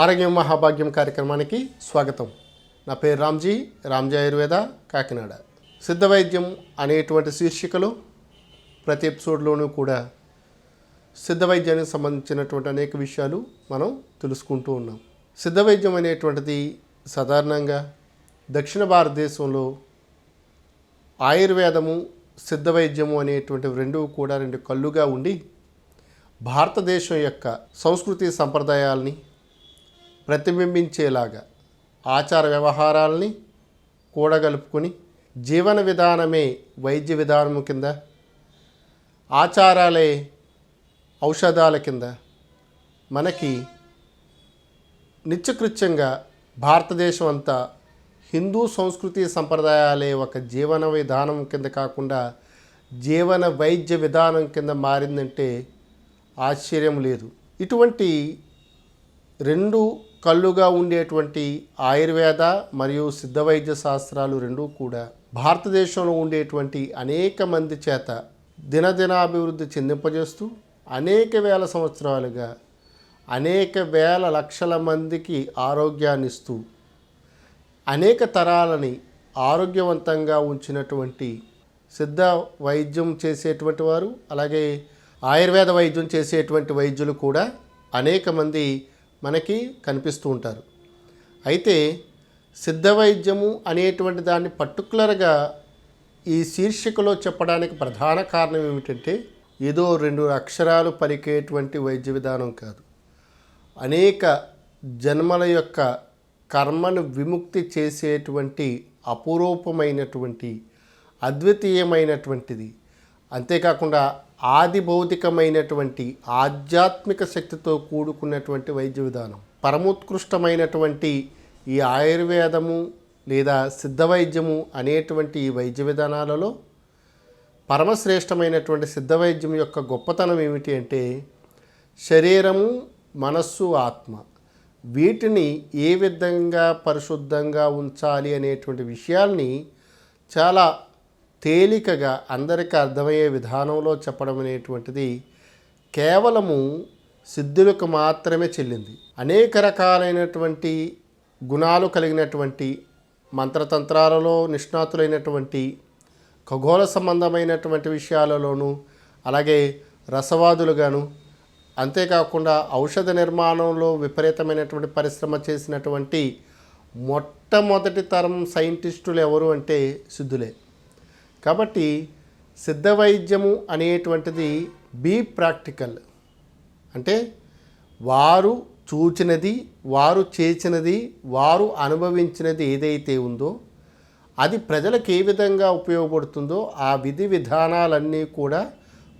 ఆరోగ్యం మహాభాగ్యం కార్యక్రమానికి స్వాగతం. నా పేరు రామ్జీ రామ్జీ ఆయుర్వేద కాకినాడ. సిద్ధ వైద్యం అనేటువంటి శీర్షికలో ప్రతి ఎపిసోడ్లోనూ కూడా సిద్ధ వైద్యానికి సంబంధించినటువంటి అనేక విషయాలు మనం తెలుసుకుంటూ ఉన్నాం. సిద్ధ వైద్యం అనేటువంటిది సాధారణంగా దక్షిణ భారతదేశంలో ఆయుర్వేదము సిద్ధ వైద్యము అనేటువంటి రెండు కూడా రెండు కళ్ళుగా ఉండి భారతదేశం యొక్క సంస్కృతి సంప్రదాయాల్ని ప్రతిబింబించేలాగా ఆచార వ్యవహారాల్ని కూడగలుపుకొని జీవన విధానమే వైద్య విధానము కింద ఆచారాలే ఔషధాల కింద మనకి నిత్యకృత్యంగా భారతదేశం అంతా హిందూ సంస్కృతి సంప్రదాయాలే ఒక జీవన విధానం కింద కాకుండా జీవన వైద్య విధానం కింద మారిందంటే ఆశ్చర్యం లేదు. ఇటువంటి రెండు కళ్ళుగా ఉండేటువంటి ఆయుర్వేద మరియు సిద్ధ వైద్య శాస్త్రాలు రెండూ కూడా భారతదేశంలో ఉండేటువంటి అనేక మంది చేత దినదినాభివృద్ధి చెందింపజేస్తూ అనేక వేల సంవత్సరాలుగా అనేక వేల లక్షల మందికి ఆరోగ్యాన్ని ఇస్తూ అనేక తరాలని ఆరోగ్యవంతంగా ఉంచినటువంటి సిద్ధ వైద్యం చేసేటువంటి వారు అలాగే ఆయుర్వేద వైద్యం చేసేటువంటి వైద్యులు కూడా అనేక మంది మనకి కనిపిస్తూ ఉంటారు. అయితే సిద్ధ వైద్యము అనేటువంటి దాన్ని పర్టికులర్గా ఈ శీర్షికలో చెప్పడానికి ప్రధాన కారణం ఏమిటంటే ఏదో రెండు అక్షరాలు పలికేటువంటి వైద్య విధానం కాదు. అనేక జన్మల యొక్క కర్మను విముక్తి చేసేటువంటి అపురూపమైనటువంటి అద్వితీయమైనటువంటిది. అంతేకాకుండా ఆది భౌతికమైనటువంటి ఆధ్యాత్మిక శక్తితో కూడుకున్నటువంటి వైద్య విధానం. పరమోత్కృష్టమైనటువంటి ఈ ఆయుర్వేదము లేదా సిద్ధ వైద్యము అనేటువంటి ఈ వైద్య విధానాలలో పరమశ్రేష్టమైనటువంటి సిద్ధ వైద్యం యొక్క గొప్పతనం ఏమిటి అంటే శరీరము మనస్సు ఆత్మ వీటిని ఏ విధంగా పరిశుద్ధంగా ఉంచాలి అనేటువంటి విషయాల్ని చాలా తేలికగా అందరికీ అర్థమయ్యే విధానంలో చెప్పడం అనేటువంటిది కేవలము సిద్ధులకు మాత్రమే చెల్లింది. అనేక రకాలైనటువంటి గుణాలు కలిగినటువంటి మంత్రతంత్రాలలో నిష్ణాతులైనటువంటి ఖగోళ సంబంధమైనటువంటి విషయాలలోనూ అలాగే రసవాదులుగాను అంతేకాకుండా ఔషధ నిర్మాణంలో విపరీతమైనటువంటి పరిశ్రమ చేసినటువంటి మొట్టమొదటి తరం సైంటిస్టులు ఎవరు అంటే సిద్ధులే. కాబట్టి సిద్ధ వైద్యము అనేటువంటిది బీ ప్రాక్టికల్. అంటే వారు చూచినది వారు చేసినది వారు అనుభవించినది ఏదైతే ఉందో అది ప్రజలకు ఏ విధంగా ఉపయోగపడుతుందో ఆ విధి విధానాలన్నీ కూడా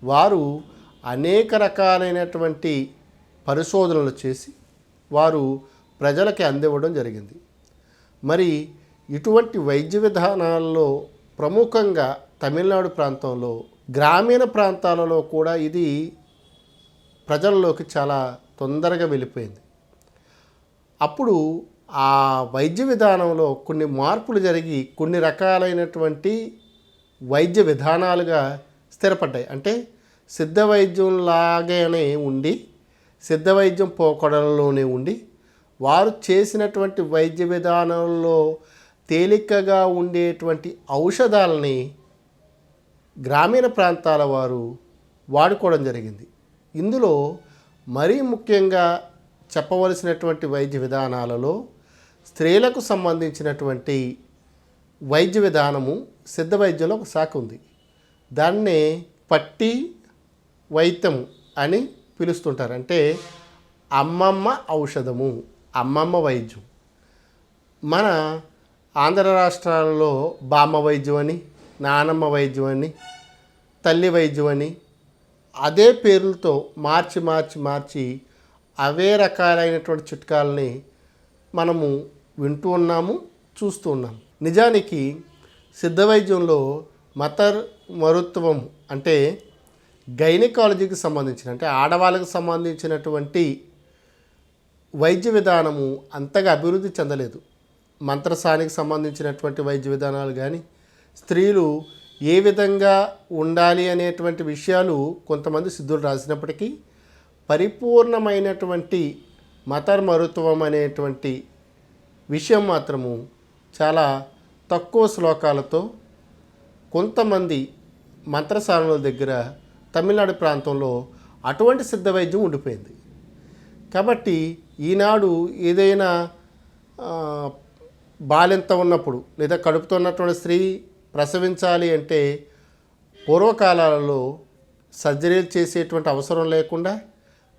వారు అనేక రకాలైనటువంటి పరిశోధనలు చేసి వారు ప్రజలకి అందివ్వడం జరిగింది. మరి ఇటువంటి వైద్య విధానాల్లో ప్రముఖంగా తమిళనాడు ప్రాంతంలో గ్రామీణ ప్రాంతాలలో కూడా ఇది ప్రజల్లోకి చాలా తొందరగా వెళ్ళిపోయింది. అప్పుడు ఆ వైద్య విధానంలో కొన్ని మార్పులు జరిగి కొన్ని రకాలైనటువంటి వైద్య విధానాలుగా స్థిరపడ్డాయి. అంటే సిద్ధ వైద్యం లాగానే ఉండి సిద్ధ వైద్యం పోకడలలోనే ఉండి వారు చేసినటువంటి వైద్య విధానంలో తేలికగా ఉండేటువంటి ఔషధాలని గ్రామీణ ప్రాంతాల వారు వాడుకోవడం జరిగింది. ఇందులో మరీ ముఖ్యంగా చెప్పవలసినటువంటి వైద్య విధానాలలో స్త్రీలకు సంబంధించినటువంటి వైద్య విధానము సిద్ధ వైద్యంలో ఒక శాఖ ఉంది. దాన్నే పట్టి వైద్యం అని పిలుస్తుంటారు. అంటే అమ్మమ్మ ఔషధము అమ్మమ్మ వైద్యం. మన ఆంధ్ర రాష్ట్రాలలో బామ్మ వైద్యం అని నానమ్మ వైద్యం అని తల్లి వైద్యం అని అదే పేర్లతో మార్చి మార్చి మార్చి అవే రకాలైనటువంటి చిట్కాలని మనము వింటూ ఉన్నాము చూస్తూ ఉన్నాము. నిజానికి సిద్ధ వైద్యంలో మతర్ మరుత్వం అంటే గైనకాలజీకి సంబంధించిన అంటే ఆడవాళ్ళకి సంబంధించినటువంటి వైద్య విధానము అంతగా అభివృద్ధి చెందలేదు. మంత్రసానికి సంబంధించినటువంటి వైద్య విధానాలు కానీ స్త్రీలు ఏ విధంగా ఉండాలి అనేటువంటి విషయాలు కొంతమంది సిద్ధులు రాసినప్పటికీ పరిపూర్ణమైనటువంటి మతర్మరుత్వం అనేటువంటి విషయం మాత్రము చాలా తక్కువ శ్లోకాలతో కొంతమంది మంత్రసానుల దగ్గర తమిళనాడు ప్రాంతంలో అటువంటి సిద్ధ వైద్యం ఉండిపోయింది. కాబట్టి ఈనాడు ఏదైనా బాలింత ఉన్నప్పుడు లేదా కడుపుతో ఉన్నటువంటి స్త్రీ ప్రసవించాలి అంటే పూర్వకాలాలలో సర్జరీలు చేసేటువంటి అవసరం లేకుండా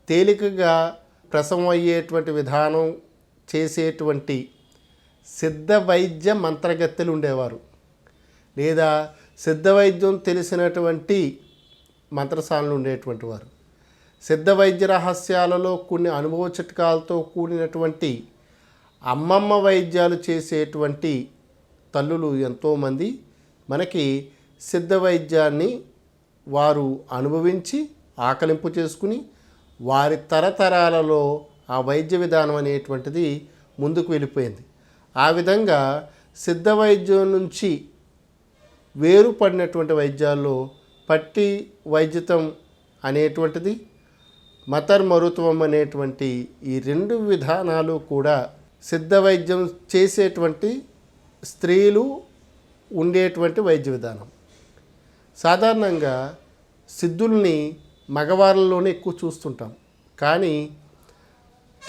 తేలికగా ప్రసవం అయ్యేటువంటి విధానం చేసేటువంటి సిద్ధ వైద్య మంత్రగత్తెలు ఉండేవారు. లేదా సిద్ధ వైద్యం తెలిసినటువంటి మంత్రసానులు ఉండేటువంటి వారు. సిద్ధ వైద్య రహస్యాలలో కొన్ని అనుభవ చిట్కాలతో కూడినటువంటి అమ్మమ్మ వైద్యాలు చేసేటువంటి తల్లులు ఎంతోమంది. మనకి సిద్ధ వైద్యాన్ని వారు అనుభవించి ఆకలింపు చేసుకుని వారి తరతరాలలో ఆ వైద్య విధానం అనేటువంటిది ముందుకు వెళ్ళిపోయింది. ఆ విధంగా సిద్ధ వైద్యం నుంచి వేరుపడినటువంటి వైద్యాల్లో పట్టి వైద్యతం అనేటువంటిది మతర్మరుత్వం అనేటువంటి ఈ రెండు విధానాలు కూడా సిద్ధ వైద్యం చేసేటువంటి స్త్రీలు ఉండేటువంటి వైద్య విధానం. సాధారణంగా సిద్ధుల్ని మగవారిలోనే ఎక్కువ చూస్తుంటాం. కానీ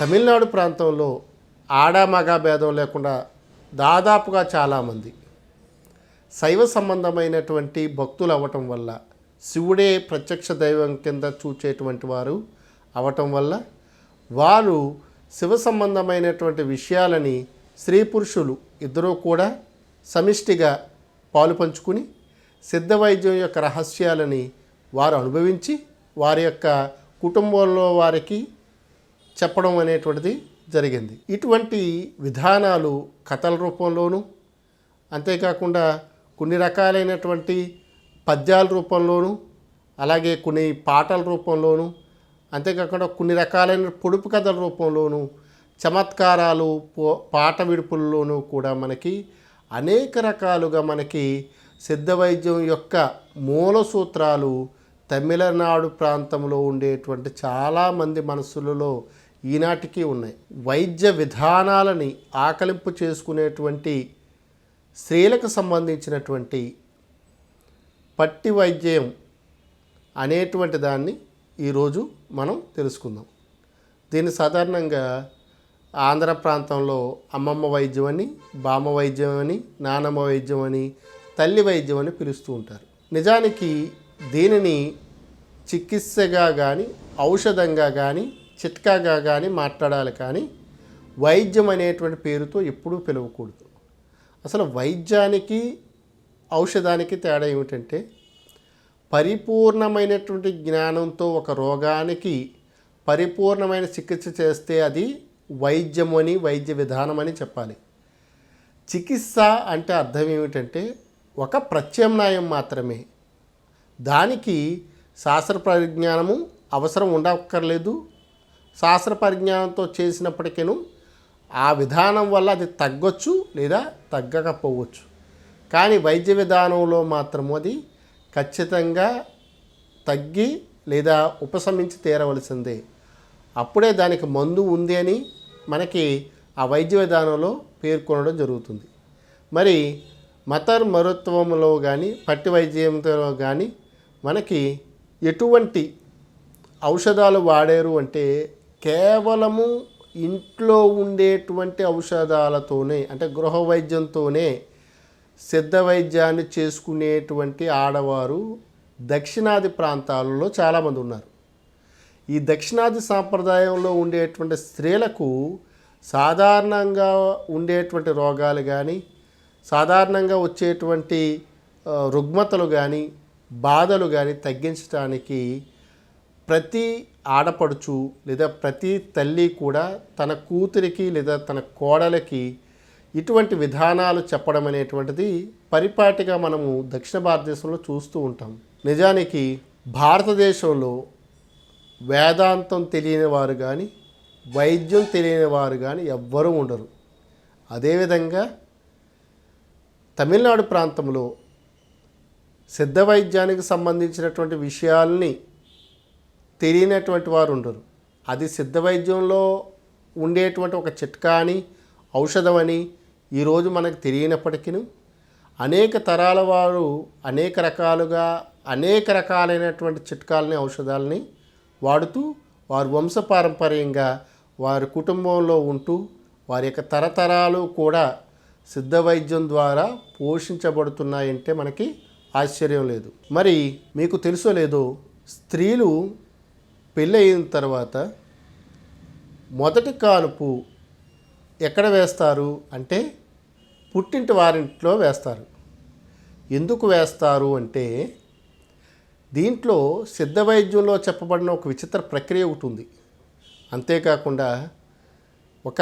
తమిళనాడు ప్రాంతంలో ఆడ మగ భేదం లేకుండా దాదాపుగా చాలామంది. శైవ సంబంధమైనటువంటి భక్తులు అవ్వటం వల్ల శివుడే ప్రత్యక్ష దైవం కింద చూచేటువంటి వారు అవటం వల్ల వారు శివ సంబంధమైనటువంటి విషయాలని స్త్రీ పురుషులు ఇద్దరూ కూడా సమిష్టిగా పాలు పంచుకుని సిద్ధ వైద్యం యొక్క రహస్యాలని వారు అనుభవించి వారి యొక్క కుటుంబంలో వారికి చెప్పడం అనేటువంటిది జరిగింది. ఇటువంటి విధానాలు కథల రూపంలోనూ అంతేకాకుండా కొన్ని రకాలైనటువంటి పద్యాల రూపంలోనూ అలాగే కొన్ని పాటల రూపంలోనూ అంతేకాకుండా కొన్ని రకాలైన పొడుపు కథల రూపంలోనూ చమత్కారాలు పాట విడుపుల్లోనూ కూడా మనకి అనేక రకాలుగా మనకి సిద్ధ వైద్యం యొక్క మూల సూత్రాలు తమిళనాడు ప్రాంతంలో ఉండేటువంటి చాలామంది మనసులలో ఈనాటికి ఉన్నాయి. వైద్య విధానాలని ఆకలింపు చేసుకునేటువంటి స్త్రీలకు సంబంధించినటువంటి పట్టి వైద్యం అనేటువంటి దాన్ని ఈరోజు మనం తెలుసుకుందాం. దీన్ని సాధారణంగా ఆంధ్ర ప్రాంతంలో అమ్మమ్మ వైద్యం అని బామ్మ వైద్యం అని నానమ్మ వైద్యం అని తల్లి వైద్యం అని పిలుస్తూ ఉంటారు. నిజానికి దీనిని చికిత్సగా కానీ ఔషధంగా కానీ చిట్కాగా కానీ మాట్లాడాలి కానీ వైద్యం అనేటువంటి పేరుతో ఎప్పుడూ పిలవకూడదు. అసలు వైద్యానికి ఔషధానికి తేడా ఏమిటంటే పరిపూర్ణమైనటువంటి జ్ఞానంతో ఒక రోగానికి పరిపూర్ణమైన చికిత్స చేస్తే అది వైద్యం అని వైద్య విధానం అని చెప్పాలి. చికిత్స అంటే అర్థం ఏమిటంటే ఒక ప్రత్యామ్నాయం మాత్రమే. దానికి శాస్త్ర పరిజ్ఞానము అవసరం ఉండక్కర్లేదు. శాస్త్ర పరిజ్ఞానంతో చేసినప్పటికీను ఆ విధానం వల్ల అది తగ్గొచ్చు లేదా తగ్గకపోవచ్చు. కానీ వైద్య విధానంలో మాత్రము అది ఖచ్చితంగా తగ్గి లేదా ఉపశమించి తీరవలసిందే. అప్పుడే దానికి మందు ఉంది అని మనకి ఆ వైద్య విధానంలో పేర్కొనడం జరుగుతుంది. మరి మతర్ మరుత్వంలో కానీ పట్టి వైద్యంలో కానీ మనకి ఎటువంటి ఔషధాలు వాడారు అంటే కేవలము ఇంట్లో ఉండేటువంటి ఔషధాలతోనే అంటే గృహ వైద్యంతోనే సిద్ధ వైద్యాన్ని చేసుకునేటువంటి ఆడవారు దక్షిణాది ప్రాంతాలలో చాలామంది ఉన్నారు. ఈ దక్షిణాది సాంప్రదాయంలో ఉండేటువంటి స్త్రీలకు సాధారణంగా ఉండేటువంటి రోగాలు కానీ సాధారణంగా వచ్చేటువంటి రుగ్మతలు కానీ బాధలు కానీ తగ్గించడానికి ప్రతి ఆడపడుచు లేదా ప్రతి తల్లి కూడా తన కూతురికి లేదా తన కోడలికి ఇటువంటి విధానాలు చెప్పడం అనేటువంటిది పరిపాటిగా మనము దక్షిణ భారతదేశంలో చూస్తూ ఉంటాం. నిజానికి భారతదేశంలో వేదాంతం తెలియని వారు కానీ వైద్యం తెలియని వారు కానీ ఎవ్వరూ ఉండరు. అదేవిధంగా తమిళనాడు ప్రాంతంలో సిద్ధ వైద్యానికి సంబంధించినటువంటి విషయాల్ని తెలియనటువంటి వారు ఉండరు. అది సిద్ధ వైద్యంలో ఉండేటువంటి ఒక చిట్కా అని ఔషధం అని ఈరోజు మనకు తెలియనప్పటికీ అనేక తరాల వారు అనేక రకాలుగా అనేక రకాలైనటువంటి చిట్కాలని ఔషధాలని వాడుతూ వారు వంశపారంపర్యంగా వారి కుటుంబంలో ఉంటూ వారి యొక్క తరతరాలు కూడా సిద్ధ వైద్యం ద్వారా పోషించబడుతున్నాయంటే మనకి ఆశ్చర్యం లేదు. మరి మీకు తెలుసో లేదో స్త్రీలు పెళ్ళయిన తర్వాత మొదటి కానుపు ఎక్కడ వేస్తారు అంటే పుట్టింటి వారింట్లో వేస్తారు. ఎందుకు వేస్తారు అంటే దీంట్లో సిద్ధ వైద్యంలో చెప్పబడిన ఒక విచిత్ర ప్రక్రియ ఒకటి ఉంది. అంతేకాకుండా ఒక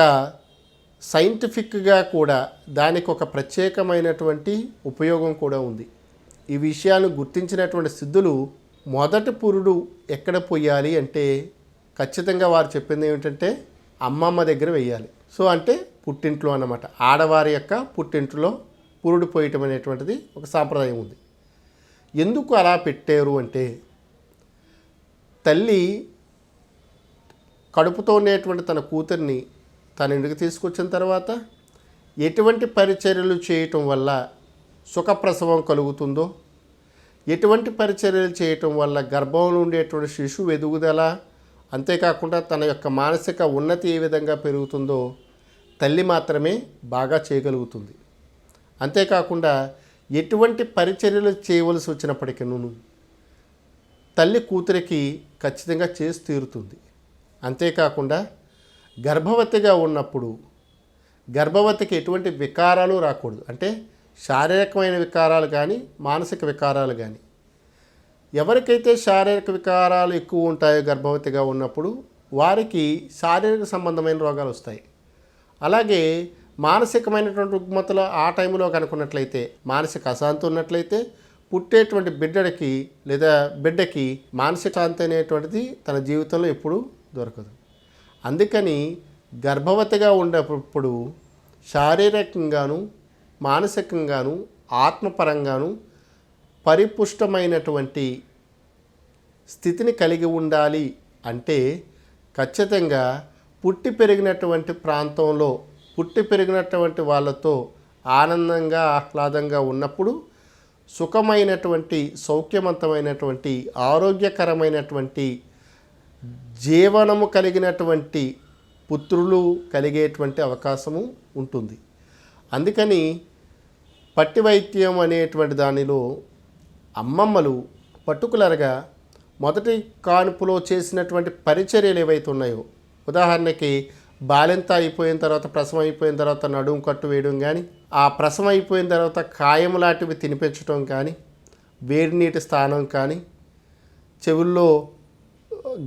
సైంటిఫిక్గా కూడా దానికి ఒక ప్రత్యేకమైనటువంటి ఉపయోగం కూడా ఉంది. ఈ విషయాన్ని గుర్తించినటువంటి సిద్ధులు మొదటి పురుడు ఎక్కడ పోయాలి అంటే ఖచ్చితంగా వారు చెప్పింది ఏమిటంటే అమ్మమ్మ దగ్గర వెయ్యాలి సో అంటే పుట్టింట్లో అన్నమాట. ఆడవారి యొక్క పుట్టింట్లో పురుడు పోయటం అనేటువంటిది ఒక సాంప్రదాయం ఉంది. ఎందుకు అలా పెట్టారు అంటే తల్లి కడుపుతో ఉండేటువంటి తన కూతుర్ని తన ఇంటికి తీసుకొచ్చిన తర్వాత ఎటువంటి పరిచర్యలు చేయటం వల్ల సుఖప్రసవం కలుగుతుందో ఎటువంటి పరిచర్యలు చేయటం వల్ల గర్భంలో ఉండేటువంటి శిశువు ఎదుగుదల అంతేకాకుండా తన యొక్క మానసిక ఉన్నతి ఏ విధంగా పెరుగుతుందో తల్లి మాత్రమే బాగా చేయగలుగుతుంది. అంతేకాకుండా ఎటువంటి పరిచర్యలు చేయవలసి వచ్చినప్పటికీను తల్లి కూతురికి ఖచ్చితంగా చేసి తీరుతుంది. అంతేకాకుండా గర్భవతిగా ఉన్నప్పుడు గర్భవతికి ఎటువంటి వికారాలు రాకూడదు. అంటే శారీరకమైన వికారాలు కానీ మానసిక వికారాలు కానీ. ఎవరికైతే శారీరక వికారాలు ఎక్కువ ఉంటాయో గర్భవతిగా ఉన్నప్పుడు వారికి శారీరక సంబంధమైన రోగాలు వస్తాయి. అలాగే మానసికమైనటువంటి రుగ్మతలు ఆ టైంలో కనుకున్నట్లయితే మానసిక అశాంతి ఉన్నట్లయితే పుట్టేటువంటి బిడ్డడికి లేదా బిడ్డకి మానసిక శాంతి అనేటువంటిది తన జీవితంలో ఎప్పుడూ దొరకదు. అందుకని గర్భవతిగా ఉండేటప్పుడు శారీరకంగాను మానసికంగాను ఆత్మపరంగాను పరిపుష్టమైనటువంటి స్థితిని కలిగి ఉండాలి అంటే ఖచ్చితంగా పుట్టి పెరిగినటువంటి ప్రాంతంలో పుట్టి పెరిగినటువంటి వాళ్ళతో ఆనందంగా ఆహ్లాదంగా ఉన్నప్పుడు సుఖమైనటువంటి సౌఖ్యవంతమైనటువంటి ఆరోగ్యకరమైనటువంటి జీవనము కలిగినటువంటి పుత్రులు కలిగేటువంటి అవకాశము ఉంటుంది. అందుకని పట్టి వైద్యం అనేటువంటి దానిలో అమ్మమ్మలు పర్టికులర్గా మొదటి కానుపులో చేసినటువంటి పరిచర్యలు ఏవైతే ఉన్నాయో ఉదాహరణకి బాలింత అయిపోయిన తర్వాత ప్రసవం అయిపోయిన తర్వాత నడుము కట్టు వేయడం కానీ ఆ ప్రసవం అయిపోయిన తర్వాత కాయం లాంటివి తినిపించడం కానీ వేడి నీటి స్థానం కానీ చెవుల్లో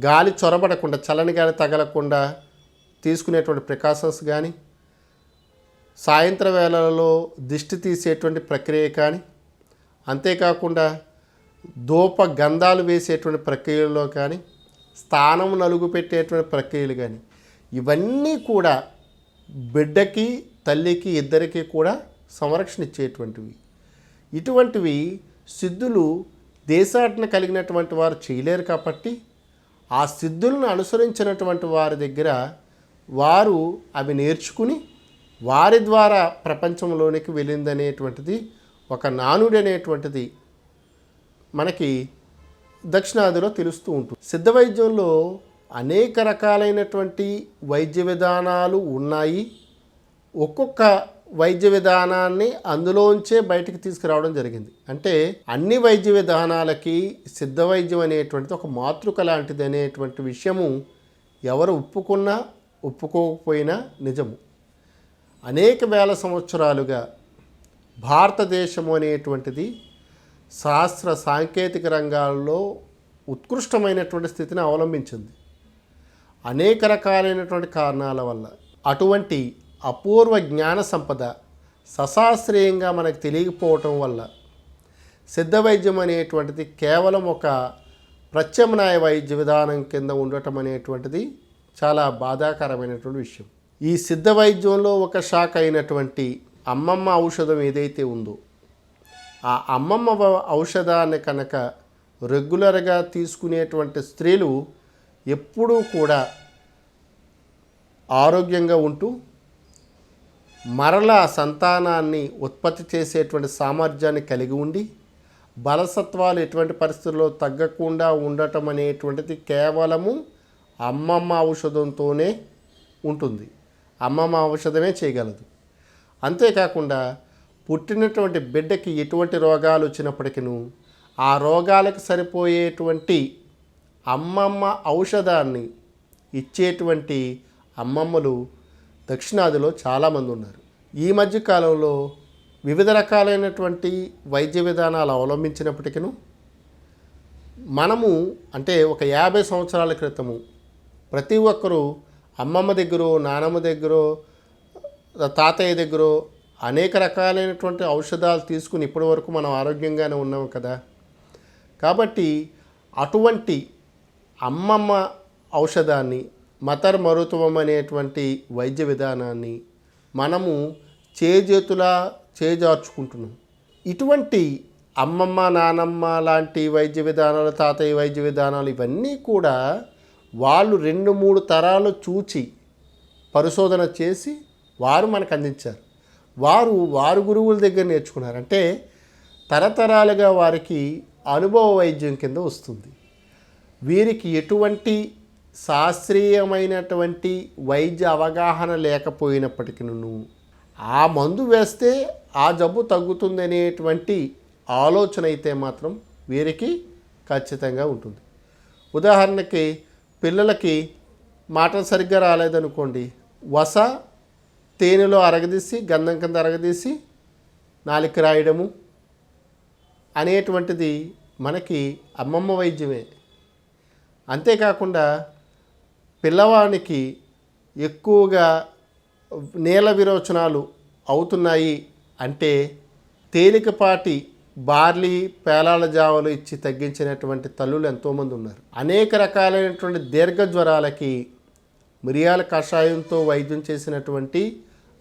గాలి చొరబడకుండా చల్లని గాలి తగలకుండా తీసుకునేటువంటి ప్రికాషన్స్ కానీ సాయంత్రం వేళలలో దిష్టి తీసేటువంటి ప్రక్రియ కానీ అంతేకాకుండా ధూప గంధాలు వేసేటువంటి ప్రక్రియలో కానీ స్థానం నలుగు పెట్టేటువంటి ప్రక్రియలు కానీ ఇవన్నీ కూడా బిడ్డకి తల్లికి ఇద్దరికి కూడా సంరక్షణ ఇచ్చేటువంటివి. ఇటువంటివి సిద్ధులు దేశాటన కలిగినటువంటి వారు చేయలేరు కాబట్టి ఆ సిద్ధులను అనుసరించినటువంటి వారి దగ్గర వారు అవి నేర్చుకుని వారి ద్వారా ప్రపంచంలోనికి వెళ్ళిందనేటువంటిది ఒక నానుడి అనేటువంటిది మనకి దక్షిణాదిలో తెలుస్తూ ఉంటుంది. సిద్ధ వైద్యంలో అనేక రకాలైనటువంటి వైద్య విధానాలు ఉన్నాయి. ఒక్కొక్క వైద్య విధానాన్ని అందులోంచే బయటికి తీసుకురావడం జరిగింది. అంటే అన్ని వైద్య విధానాలకి సిద్ధ వైద్యం అనేటువంటిది ఒక మాతృక లాంటిది అనేటువంటి విషయము ఎవరు ఒప్పుకున్నా ఒప్పుకోకపోయినా నిజము. అనేక వేల సంవత్సరాలుగా భారతదేశము అనేటువంటిది శాస్త్ర సాంకేతిక రంగాల్లో ఉత్కృష్టమైనటువంటి స్థితిని అవలంబించింది. అనేక రకాలైనటువంటి కారణాల వల్ల అటువంటి అపూర్వ జ్ఞాన సంపద సశాస్త్రీయంగా మనకు తెలియకపోవటం వల్ల సిద్ధ వైద్యం అనేటువంటిది కేవలం ఒక ప్రత్యామ్నాయ వైద్య విధానం కింద ఉండటం అనేటువంటిది చాలా బాధాకరమైనటువంటి విషయం. ఈ సిద్ధ వైద్యంలో ఒక శాఖ అయినటువంటి అమ్మమ్మ ఔషధం ఏదైతే ఉందో ఆ అమ్మమ్మ ఔషధాన్ని కనుక రెగ్యులర్గా తీసుకునేటువంటి స్త్రీలు ఎప్పుడూ కూడా ఆరోగ్యంగా ఉంటూ మరలా సంతానాన్ని ఉత్పత్తి చేసేటువంటి సామర్థ్యాన్ని కలిగి ఉండి బలసత్వాలు ఎటువంటి పరిస్థితుల్లో తగ్గకుండా ఉండటం అనేటువంటిది కేవలము అమ్మమ్మ ఔషధంతోనే ఉంటుంది. అమ్మమ్మ ఔషధమే చేయగలదు. అంతేకాకుండా పుట్టినటువంటి బిడ్డకి ఎటువంటి రోగాలు వచ్చినప్పటికీ ఆ రోగాలకు సరిపోయేటువంటి అమ్మమ్మ ఔషధాన్ని ఇచ్చేటువంటి అమ్మమ్మలు దక్షిణాదిలో చాలామంది ఉన్నారు. ఈ మధ్య కాలంలో వివిధ రకాలైనటువంటి వైద్య విధానాలు అవలంబించినప్పటికీ మనము అంటే ఒక యాభై సంవత్సరాల క్రితము ప్రతి ఒక్కరూ అమ్మమ్మ దగ్గర నానమ్మ దగ్గర తాతయ్య దగ్గర అనేక రకాలైనటువంటి ఔషధాలు తీసుకుని ఇప్పటి వరకు మనం ఆరోగ్యంగానే ఉన్నాం కదా. కాబట్టి అటువంటి అమ్మమ్మ ఔషధాన్ని మతర్ మరుత్వం అనేటువంటి వైద్య విధానాన్ని మనము చేజేతులా చేజార్చుకుంటున్నాం. ఇటువంటి అమ్మమ్మ నానమ్మ లాంటి వైద్య విధానాలు తాతయ్య వైద్య విధానాలు ఇవన్నీ కూడా వాళ్ళు రెండు మూడు తరాలు చూచి పరిశోధన చేసి వారు మనకు అందించారు. వారు వారు గురువుల దగ్గర నేర్చుకున్నారు. అంటే తరతరాలుగా వారికి అనుభవ వైద్యం కింద వస్తుంది. వీరికి ఎటువంటి శాస్త్రీయమైనటువంటి వైద్య అవగాహన లేకపోయినప్పటికీ ఆ మందు వేస్తే ఆ జబ్బు తగ్గుతుందనేటువంటి ఆలోచన అయితే మాత్రం వీరికి ఖచ్చితంగా ఉంటుంది. ఉదాహరణకి పిల్లలకి మాటలు సరిగ్గా రాలేదనుకోండి వస తేనెలో అరగదీసి గంధం కింద అరగదీసి నాలిక రాయడము అనేటువంటిది మనకి అమ్మమ్మ వైద్యమే. అంతేకాకుండా పిల్లవానికి ఎక్కువగా నేల విరోచనాలు అవుతున్నాయి అంటే తేలికపాటి బార్లీ పేలాల జావలు ఇచ్చి తగ్గించినటువంటి తల్లులు ఎంతోమంది ఉన్నారు. అనేక రకాలైనటువంటి దీర్ఘ జ్వరాలకి మిరియాల కషాయంతో వైద్యం చేసినటువంటి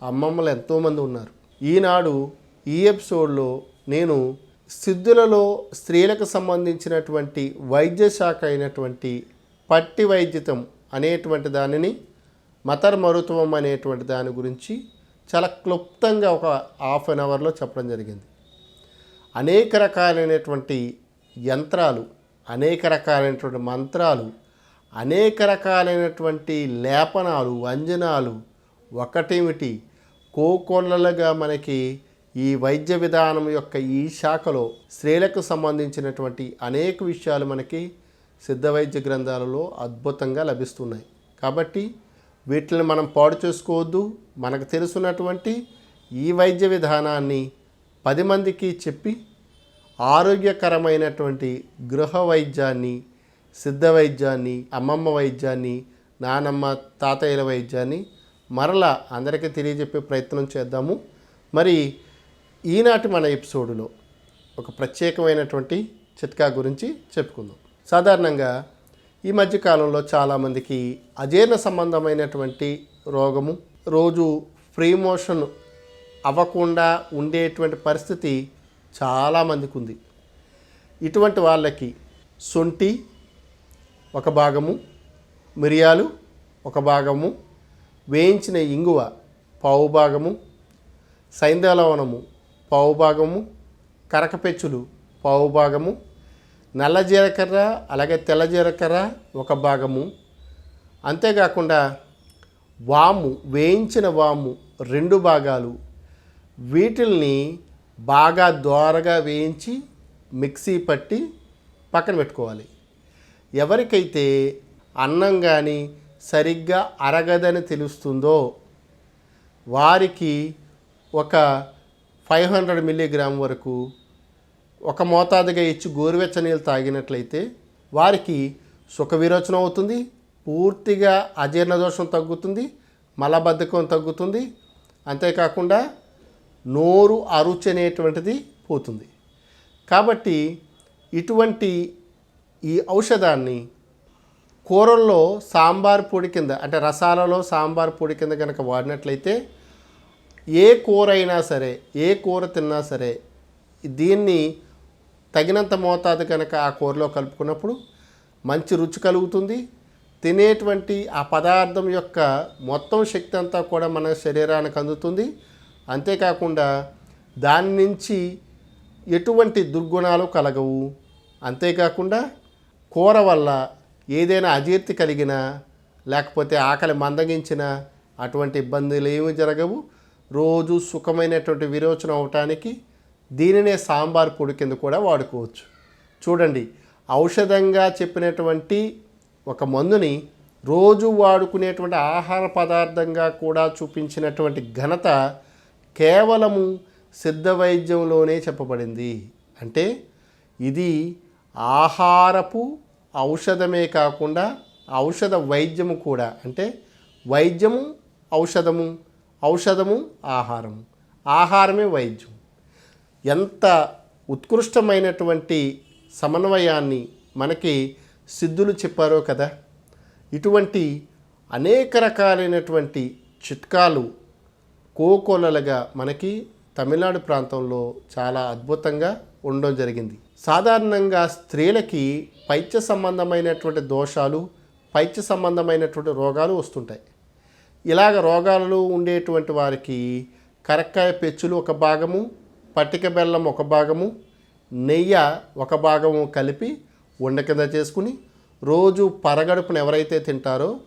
అమ్మమ్మలు ఎంతోమంది ఉన్నారు. ఈనాడు ఈ ఎపిసోడ్లో నేను సిద్ధులలో స్త్రీలకు సంబంధించినటువంటి వైద్య శాఖ అయినటువంటి పట్టి వైద్యతం అనేటువంటి దానిని మతర్ మరుత్వం అనేటువంటి దాని గురించి చాలా క్లుప్తంగా ఒక హాఫ్ అన్ అవర్లో చెప్పడం జరిగింది. అనేక రకాలైనటువంటి యంత్రాలు అనేక రకాలైనటువంటి మంత్రాలు అనేక రకాలైనటువంటి లేపనాలు అంజనాలు ఒకటేమిటి? కోకొల్లలుగా మనకి ఈ వైద్య విధానం యొక్క ఈ శాఖలో స్త్రీలకు సంబంధించినటువంటి అనేక విషయాలు మనకి సిద్ధ వైద్య గ్రంథాలలో అద్భుతంగా లభిస్తున్నాయి. కాబట్టి వీటిని మనం పాడు చేసుకోవద్దు. మనకు తెలుసున్నటువంటి ఈ వైద్య విధానాన్ని పది మందికి చెప్పి ఆరోగ్యకరమైనటువంటి గృహ వైద్యాన్ని సిద్ధ వైద్యాన్ని అమ్మమ్మ వైద్యాన్ని నానమ్మ తాతయ్యల వైద్యాన్ని మరలా అందరికీ తెలియజెప్పే ప్రయత్నం చేద్దాము. మరి ఈనాటి మన ఎపిసోడ్లో ఒక ప్రత్యేకమైనటువంటి చిట్కా గురించి చెప్పుకుందాం. సాధారణంగా ఈ మధ్యకాలంలో చాలామందికి అజీర్ణ సంబంధమైనటువంటి రోగము రోజు ఫ్రీ మోషన్ అవ్వకుండా ఉండేటువంటి పరిస్థితి చాలామందికి ఉంది. ఇటువంటి వాళ్ళకి సొంటి ఒక భాగము మిరియాలు ఒక భాగము వేయించిన ఇంగువ పావు భాగము సైంధలవనము పావు భాగము కరకపెచ్చులు పావు భాగము నల్ల జీలకర్ర అలాగే తెల్ల జీలకర్ర ఒక భాగము. అంతేకాకుండా వాము వేయించిన వాము రెండు భాగాలు. వీటిల్ని బాగా దోరగా వేయించి మిక్సీ పట్టి పక్కన పెట్టుకోవాలి. ఎవరికైతే అన్నం కానీ సరిగ్గా అరగదని తెలుస్తుందో? వారికి ఒక ఫైవ్ హండ్రెడ్ మిల్లీగ్రామ్ వరకు ఒక మోతాదుగా ఇచ్చి గోరువెచ్చ నీళ్ళు తాగినట్లయితే వారికి సుఖ విరోచనం అవుతుంది పూర్తిగా అజీర్ణ దోషం తగ్గుతుంది మలబద్ధకం తగ్గుతుంది. అంతేకాకుండా నోరు అరుచి అనేటువంటిది పోతుంది. కాబట్టి ఇటువంటి ఈ ఔషధాన్ని కూరల్లో సాంబార్ పొడి కింద అంటే రసాలలో సాంబార్ పొడి కింద కనుక వాడినట్లయితే ఏ కూర అయినా సరే ఏ కూర తిన్నా సరే దీన్ని తగినంత మోతాదు కనుక ఆ కూరలో కలుపుకున్నప్పుడు మంచి రుచి కలుగుతుంది. తినేటువంటి ఆ పదార్థం యొక్క మొత్తం శక్తి అంతా కూడా మన శరీరానికి అందుతుంది. అంతేకాకుండా దాని నుంచి ఎటువంటి దుర్గుణాలు కలగవు. అంతేకాకుండా కూర వల్ల ఏదైనా అజీర్తి కలిగినా లేకపోతే ఆకలి మందగించిన అటువంటి ఇబ్బందులు ఏమి జరగవు. రోజు సుఖమైనటువంటి విరోచనం అవటానికి దీనినే సాంబార్ పొడి కింద కూడా వాడుకోవచ్చు. చూడండి ఔషధంగా చెప్పినటువంటి ఒక మందుని రోజు వాడుకునేటువంటి ఆహార పదార్థంగా కూడా చూపించినటువంటి ఘనత కేవలము సిద్ధ వైద్యంలోనే చెప్పబడింది. అంటే ఇది ఆహారపు ఔషధమే కాకుండా ఔషధ వైద్యము కూడా. అంటే వైద్యము ఔషధము ఔషధము ఆహారము. ఆహారమే వైద్యం. ఎంత ఉత్కృష్టమైనటువంటి సమన్వయాన్ని మనకి సిద్ధులు చెప్పారో కదా. ఇటువంటి అనేక రకాలైనటువంటి చిట్కాలు కోకొలలుగా మనకి తమిళనాడు ప్రాంతంలో చాలా అద్భుతంగా ఉండడం జరిగింది. సాధారణంగా స్త్రీలకి పైత్య సంబంధమైనటువంటి దోషాలు పైత్య సంబంధమైనటువంటి రోగాలు వస్తుంటాయి. ఇలాగ రోగాలు ఉండేటువంటి వారికి కరక్కాయ పెచ్చులు ఒక భాగము పట్టిక బెల్లం ఒక భాగము నెయ్యి ఒక భాగము కలిపి ఉండ కింద చేసుకుని రోజు పరగడుపున ఎవరైతే తింటారో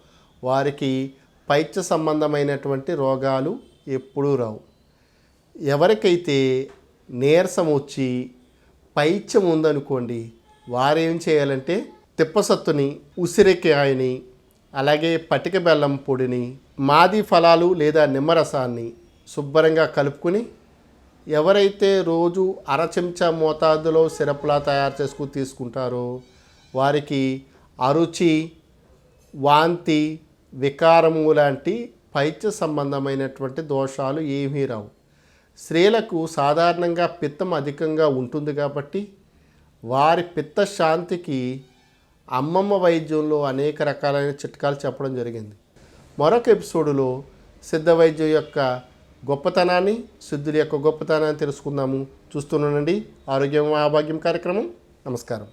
వారికి పైత్య సంబంధమైనటువంటి రోగాలు ఎప్పుడూ రావు. ఎవరికైతే నీరసం వచ్చి పైత్యం ఉందనుకోండి వారేం చేయాలంటే తిప్పసత్తుని ఉసిరికాయని అలాగే పటిక బెల్లం పొడిని మాది ఫలాలు లేదా నిమ్మరసాన్ని శుభ్రంగా కలుపుకుని ఎవరైతే రోజు అర చెంచా మోతాదులో సిరప్లా తయారు చేసుకుని తీసుకుంటారో వారికి అరుచి వాంతి వికారము లాంటి పైత్య సంబంధమైనటువంటి దోషాలు ఏమీ రావు. స్త్రీలకు సాధారణంగా పిత్తం అధికంగా ఉంటుంది కాబట్టి వారి పిత్త శాంతికి అమ్మమ్మ వైద్యంలో అనేక రకాలైన చిట్కాలు చెప్పడం జరిగింది. మరొక ఎపిసోడులో సిద్ధ వైద్యం యొక్క గొప్పతనాన్ని సిద్ధుల యొక్క గొప్పతనాన్ని తెలుసుకుందాము. చూస్తున్నానండి ఆరోగ్యం ఆభాగ్యం కార్యక్రమం. నమస్కారం.